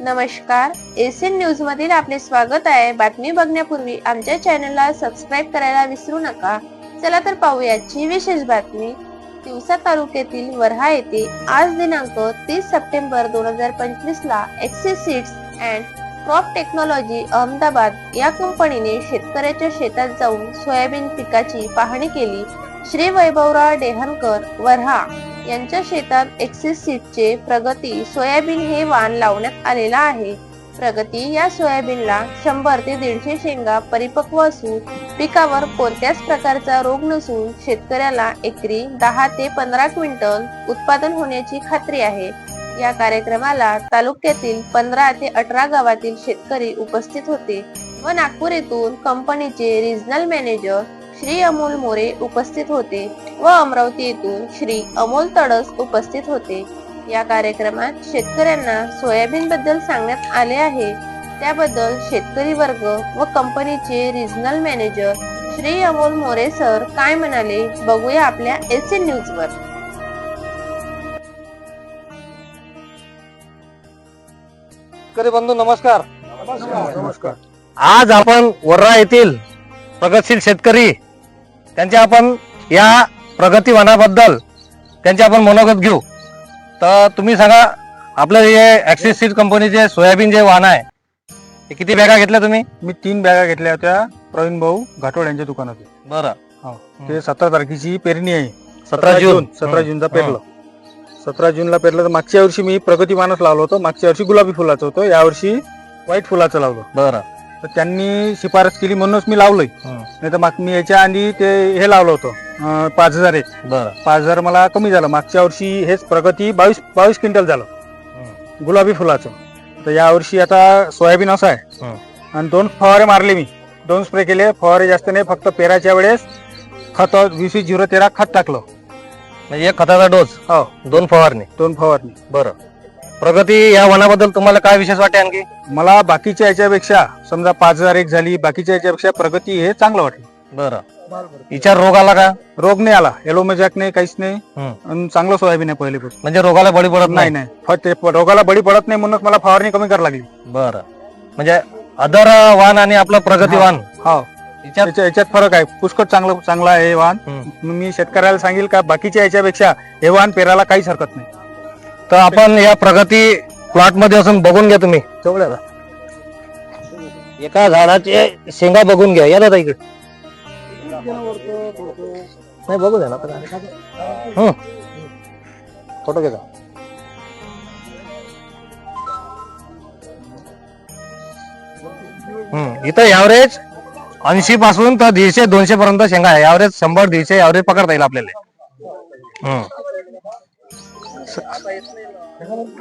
नमस्कार. ACN news मधील आपले स्वागत आहे. बातमी बघण्यापूर्वी आमच्या चॅनलला सबस्क्राईब करायला विसरू नका. चला तर पाहूयाची विशेष बातमी. दिवसा तालुक्यातील वरहा येथे आज दिनांक तीस सप्टेंबर दोन हजार पंचवीस ला Axis seeds and crop technology Ahmedabad या कंपनीने शेतकऱ्याच्या शेतात जाऊन सोयाबीन पिकाची पाहणी केली. श्री वैभवराव डेहनकर वरहा. यांच्या शेतात एक्सिस सीडचे प्रगती सोयाबीन हे वाण लावण्यात आलेला आहे. प्रगती या सोयाबीनला शंभर ते दीडशे शेंगा परिपक्व असून पिकावर कोणत्याच प्रकारचा रोग नसून शेतकऱ्याला एकरी दहा ते पंधरा क्विंटल उत्पादन होण्याची खात्री आहे. या कार्यक्रमाला तालुक्यातील पंधरा ते अठरा गावातील शेतकरी उपस्थित होते व नागपूर येथून कंपनीचे रिजनल मॅनेजर श्री अमोल मोरे उपस्थित होते. व अमरावती येथून श्री अमोल तडस उपस्थित होते. या कार्यक्रमात शेतकऱ्यांना सोयाबीन बद्दल सांगण्यात आले आहे. त्याबद्दल शेतकरी वर्ग व कंपनीचे regional manager Shri Amol More sir काय म्हणाले बघूया आपल्या एस एन न्यूज वर. शेतकरी बंधू नमस्कार. नमस्कार. आज आपण वर्रा येथील प्रगतशील शेतकरी त्यांचे आपण या प्रगती वनाबद्दल त्यांचे आपण मनोगत घेऊ. तर तुम्ही सांगा आपलं हे ऍक्सिस सीड कंपनीचे सोयाबीन जे वाहन आहे ते किती बॅगा घेतल्या तुम्ही? मी तीन बॅगा घेतल्या होत्या प्रवीण भाऊ घाटोड यांच्या दुकानात. बरं. हो. ते सतरा तारखेची पेरणी आहे. सतरा जून. सतरा जूनचा पेरलं. सतरा जूनला पेरलं तर मागच्या वर्षी मी प्रगतीमानच लावलं होतं. मागच्या वर्षी गुलाबी फुलाचं होतं. यावर्षी व्हाईट फुलाचं लावलं. बरं. तर त्यांनी शिफारस केली म्हणूनच मी लावलंय. नाही तर माग मी याच्या आधी ते हे लावलं होतं अं, पाच हजार एक. बरं. पाच हजार मला कमी झालं. मागच्या वर्षी हेच प्रगती बावीस बावीस क्विंटल झालं. गुलाबी फुलाचं. तर यावर्षी आता सोयाबीन असं आहे. आणि दोन फवारे मारले मी. दोन स्प्रे केले. फवारे जास्त नाही फक्त पेराच्या वेळेस खत वीस वीस झिरो तेरा खत टाकलं. म्हणजे एक खताचा डोस. हो. दोन फवारणी. दोन फवारणी. बरं. प्रगती या वनाबद्दल तुम्हाला काय विशेष वाटते आणखी? मला बाकीच्या याच्यापेक्षा समजा पाच हजार एक झाली बाकीच्या याच्यापेक्षा प्रगती हे चांगलं वाटलं. बरं. विचार रोग आला का? रोग नाही आला एलोमेजॅक नाही काहीच नाही. आणि चांगलं सोयाबीन आहे पहिलेपासून म्हणजे रोगाला बळी पडत नाही? नाही फ- ते प- रोगाला बळी पडत नाही म्हणून मला फवारणी कमी करावी लागली. बरं. म्हणजे अदर वाहन आणि आपलं प्रगती वाहन हो. याच्यात याच्या- याच्यात फरक आहे. पुष्कळ चांगलं चांगलं आहे हे वाहन. मी शेतकऱ्याला सांगेल का बाकीच्या याच्यापेक्षा हे वाहन पेरायला काहीच हरकत नाही. तर आपण या प्रगती प्लॉटमध्ये असून बघून घ्या तुम्ही. तेवढ्या एका झाडाचे शेंगा बघून घ्या. या दादा इकडे. नाही बघू द्या ना हं. फोटो घ्या. हम्म इथं ॲव्हरेज ऐंशी पासून तर दीडशे दोनशे पर्यंत शेंगा आहे. ॲव्हरेज शंभर दीडशे ॲव्हरेज पकडता येईल आपल्याला. हम्म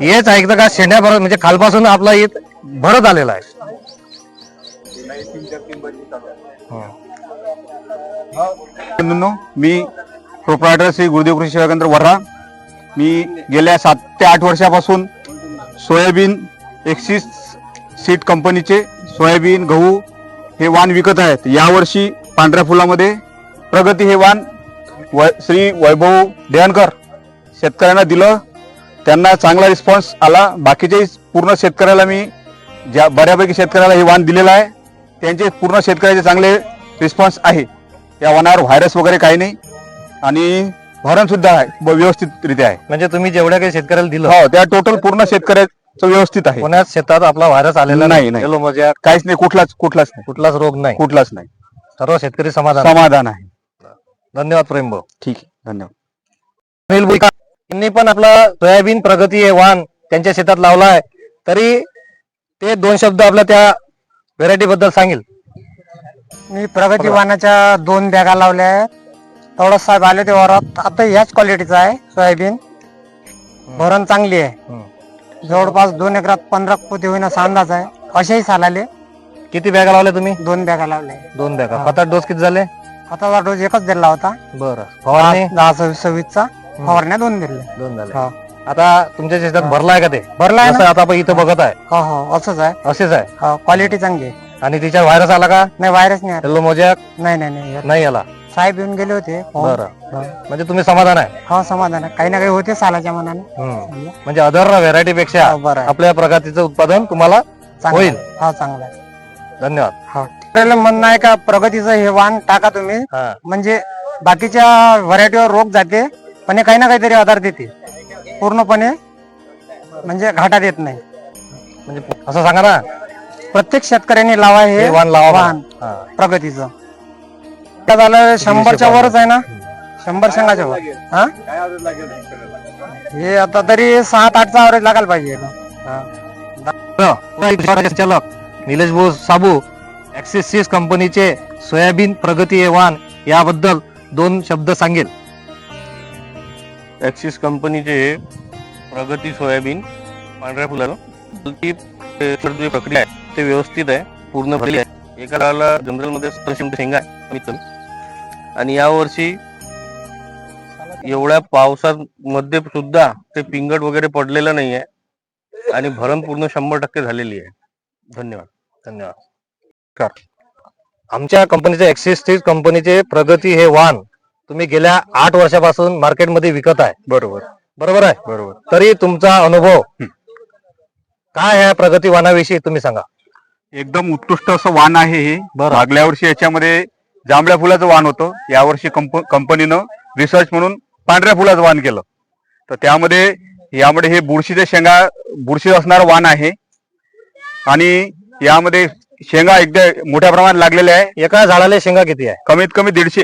हेच ऐकतं का शेंड्या भरत म्हणजे खालपासून आपला येत भरत आलेला आहे. बंधूंनो मी प्रोप्रायटर श्री गुरुदेव कृषी सेवा केंद्र वर्धा. मी गेल्या सात ते आठ वर्षापासून सोयाबीन एक्सिस सीट कंपनीचे सोयाबीन गहू हे वाण विकत आहेत. यावर्षी पांढऱ्या फुलामध्ये प्रगती हे वाण व श्री वैभव देहनकर शेतकऱ्यांना दिलं. त्यांना चांगला रिस्पॉन्स आला. बाकीच्याही पूर्ण शेतकऱ्याला मी ज्या बऱ्यापैकी शेतकऱ्याला हे वाण दिलेलं आहे त्यांचे पूर्ण शेतकऱ्याचे चांगले रिस्पॉन्स आहे. या वनावर व्हायरस वगैरे काही नाही. आणि भरण सुद्धा आहे व्यवस्थितरित्या आहे. म्हणजे तुम्ही जेवढ्या काही शेतकऱ्याला दिलं हो त्या टोटल पूर्ण शेतकऱ्याचं व्यवस्थित आहे. पुण्यात शेतात आपला व्हायरस आलेला नाही, मोजा, काहीच नाही कुठलाच कुठलाच नाही. कुठलाच रोग नाही. कुठलाच नाही. सर्व शेतकरी समाधान. समाधान आहे. धन्यवाद प्रेम भाऊ ठीक आहे धन्यवाद. अनिल बुलका यांनी पण आपला सोयाबीन प्रगती हे वाण त्यांच्या शेतात लावला आहे. तरी ते दोन शब्द आपल्या त्या व्हेरायटी बद्दल सांगेल. मी प्रगती वाहनाच्या दोन बॅगा लावल्या आहेत. तेवढं साहेब आले ते वरात आता ह्याच क्वालिटीचा आहे सोयाबीन. भरण चांगली आहे. जवळपास दोन एकरात पंधरा पोते होईन असा अंदाज आहे. असेही सालाले किती बॅगा लावल्या तुम्ही? दोन बॅगा लावल्या. दोन बॅगा. खतात डोस किती झाले? खताचा डोस एकच दिला होता. बरं. दहा सव्वीस सव्वीसचा. फवारण्या दोन दिल्या दोन झाले हो. आता तुमच्या शेतात भरलाय का ते? भरलाय ना? आता आपण इथं बघत आहे. हो हो. असंच आहे. असेच आहे. क्वालिटी चांगली आहे. आणि तिच्यावर व्हायरस आला का? नाही व्हायरस नाही आला. Yellow mosaic. नाही नाही नाही. नाही आला. साहेब येऊन गेले होते. बरं. हा. म्हणजे तुम्ही समाधान आहे? हो समाधान आहे. काही ना काही होते सालाच्या मनाने. हम्म. म्हणजे अदर व्हेरायटी पेक्षा हो, बरं आहे. आपल्या प्रगतीचं उत्पादन तुम्हाला चांगलं होईल. आहे. हो चांगलं आहे. धन्यवाद. हो. आपल्याला म्हणणं आहे का प्रगतीचं हे वाण टाका तुम्ही. हा. म्हणजे बाकीच्या व्हरायटीवर रोग जाते. पण हे काही ना काहीतरी आधार देते. पूर्णपणे म्हणजे घाटात येत नाही. म्हणजे असं सांगा ना प्रत्येक शेतकऱ्यांनी लावा हे हे वाण लावा. हा. प्रगतीचं. आता झालं शंभरच्या वरच आहे ना? शंभर शेंगाच्या वर. हा? हे आता तरी सात आठचा ॲव्हरेज लागायला पाहिजे. हा. चालक निलेश बोस साबू ऍक्सिस कंपनीचे सोयाबीन प्रगती वाण याबद्दल दोन शब्द सांगेल. ऍक्सिस कंपनीचे प्रगती सोयाबीन पांढऱ्या फुलाला. ती जी प्रक्रिया आहे ते व्यवस्थित आहे पूर्ण भरली आहे. एका झाडाला जनरलमध्ये शेंगा आहे कमीत कमी. आणि यावर्षी एवढ्या पावसामध्ये सुद्धा ते पिंगट वगैरे पडलेलं नाही आहे. आणि भरण पूर्ण शंभर टक्के झालेली आहे. धन्यवाद. धन्यवाद. आमच्या कंपनीचे ऍक्सिस कंपनीचे प्रगती हे वाण तुम्ही गेल्या आठ वर्षापासून मार्केटमध्ये विकत आहे. बरोबर. बरोबर आहे? बरोबर. तरी तुमचा अनुभव काय आहे प्रगती वाणाविषयी तुम्ही सांगा. एकदम उत्कृष्ट असं वाण आहे हे. मागल्या वर्षी याच्यामध्ये जांभळ्या फुलाचं वाण होतं. यावर्षी कंप कंपनीनं रिसर्च म्हणून पांढऱ्या फुलाचं वाण केलं. तर त्यामध्ये यामध्ये हे बुरशीचे शेंगा बुरशी असणार वाण आहे. आणि यामध्ये शेंगा एकदा मोठ्या प्रमाणात लागलेल्या आहे. एका झाडाला शेंगा किती आहे? कमीत कमी दीडशे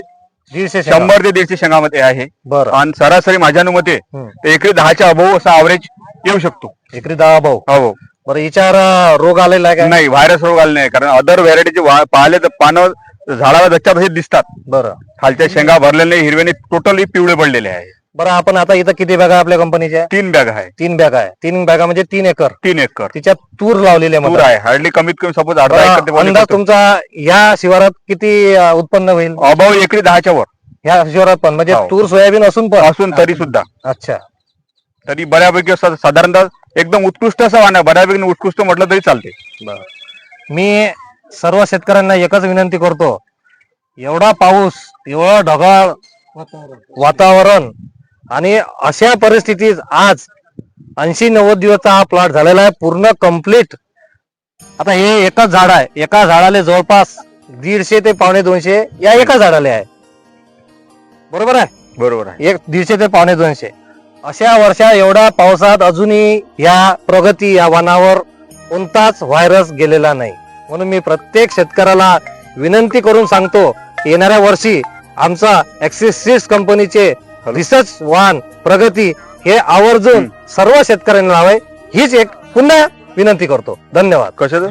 दीडशे शेंगा. शंभर ते दीडशे शेंगामध्ये आहे. बरं. आणि सरासरी माझ्या मते हम्म. ते एकरी दहाच्या अभाव असा ॲव्हरेज येऊ शकतो. एकरी दहा भाऊ हो बरं हिच्यावर अं, रोग आलेला आहे का? नाही व्हायरस रोग आले नाही कारण अदर व्हेरायटीचे पाहिले तर पानं झाडाला हे दिसतात. बरं. खालच्या शेंगा भरलेले नाही हिरव्याने टोटली पिवळे पडलेले आहे. बरं आपण आता इथं किती बॅगा आपल्या कंपनीच्या? तीन बॅग आहे. तीन बॅगा आहे. तीन बॅगा म्हणजे तीन एकर. तीन एकर. तिच्यात तूर लावलेली आहे तूर. आहे. हार्डली कमीत कमी सपोज अर्धा बरं, एकर ते वन अंदाज एकर तुमचा या शिवारात किती अं, उत्पन्न होईल? अभाव एकरी दहाच्या वर. ह्या शिवारात पण म्हणजे हो. तूर सोयाबीन असून पण? असून तरी सुद्धा. अच्छा. तरी बऱ्यापैकी असं साधारणतः एकदम उत्कृष्ट असं वाण आहे बऱ्यापैकी उत्कृष्ट म्हटलं तरी चालते. मी सर्व शेतकऱ्यांना एकच विनंती करतो. एवढा पाऊस एवढं ढगाळ वातावरण आणि अशा परिस्थितीत आज ऐंशी नव्वद दिवसचा हा प्लॉट झालेला आहे पूर्ण कंप्लीट आता हे एकच झाड आहे. एका झाडाला जवळपास दीडशे ते पावणे दोनशे या एका झाडाला आहे. बरोबर आहे? बरोबर आहे. एक दीडशे ते पावणे दोनशे. अशा वर्षा एवढ्या पावसात अजूनही या प्रगती या वनावर कोणताच व्हायरस गेलेला नाही. म्हणून मी प्रत्येक शेतकऱ्याला विनंती करून सांगतो येणाऱ्या वर्षी आमचा ऍक्सिस कंपनीचे रिसर्च वाहन प्रगती हे आवर्जून सर्व शेतकऱ्यांना लावाय हीच एक पुन्हा विनंती करतो. धन्यवाद. कशाचं?